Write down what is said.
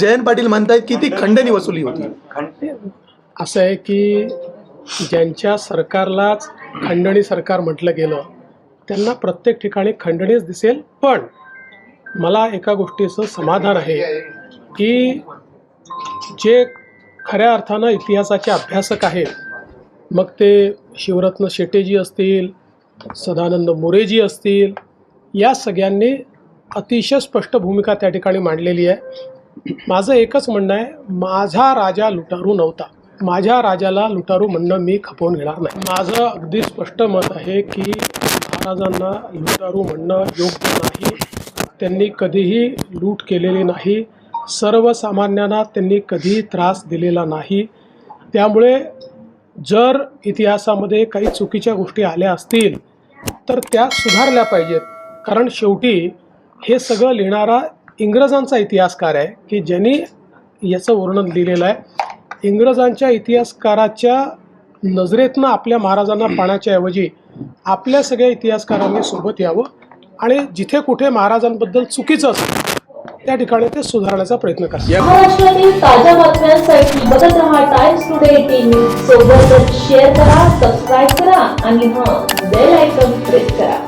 जयंत पाटील म्हणतायत की ती खंडणी वसुली होती. असं आहे की ज्यांच्या सरकारलाच खंडणी सरकार म्हटलं गेलं त्यांना प्रत्येक ठिकाणी खंडणीच दिसेल. पण मला एका गोष्टीचं समाधान आहे की जे खऱ्या अर्थानं इतिहासाचे अभ्यासक आहेत मग ते शिवरत्न शेटेजी असतील सदानंद मोरेजी असतील या सगळ्यांनी अतिशय स्पष्ट भूमिका त्या ठिकाणी मांडलेली आहे. माझं एकच म्हणणं आहे माझा राजा लुटारू नव्हता. माझ्या राजाला लुटारू म्हणणं मी खपवून घेणार नाही. माझं अगदी स्पष्ट मत आहे की महाराजांना लुटारू म्हणणं योग्य नाही. त्यांनी कधीही लूट केलेली नाही. सर्वसामान्यांना त्यांनी कधीही त्रास दिलेला नाही. त्यामुळे जर इतिहासामध्ये काही चुकीच्या गोष्टी आल्या असतील तर त्या सुधारल्या पाहिजेत. कारण शेवटी हे सगळं लिहिणारा इंग्रजांचा इतिहासकार आहे की ज्यांनी याचं वर्णन लिहिलेलं आहे. इंग्रजांच्या इतिहासकाराच्या नजरेतनं आपल्या महाराजांना पाण्याच्या ऐवजी आपल्या सगळ्या इतिहासकारांनी सोबत यावं आणि जिथे कुठे महाराजांबद्दल चुकीचं असेल त्या ठिकाणी ते सुधारण्याचा प्रयत्न करतात महाराष्ट्रातील ताज्या बातम्यांसाठी बघत राहा टाइम्स टुडे टीव्ही सोबतच शेअर करा सबस्क्राईब करा आणि हां बेल आयकॉन प्रेस करा.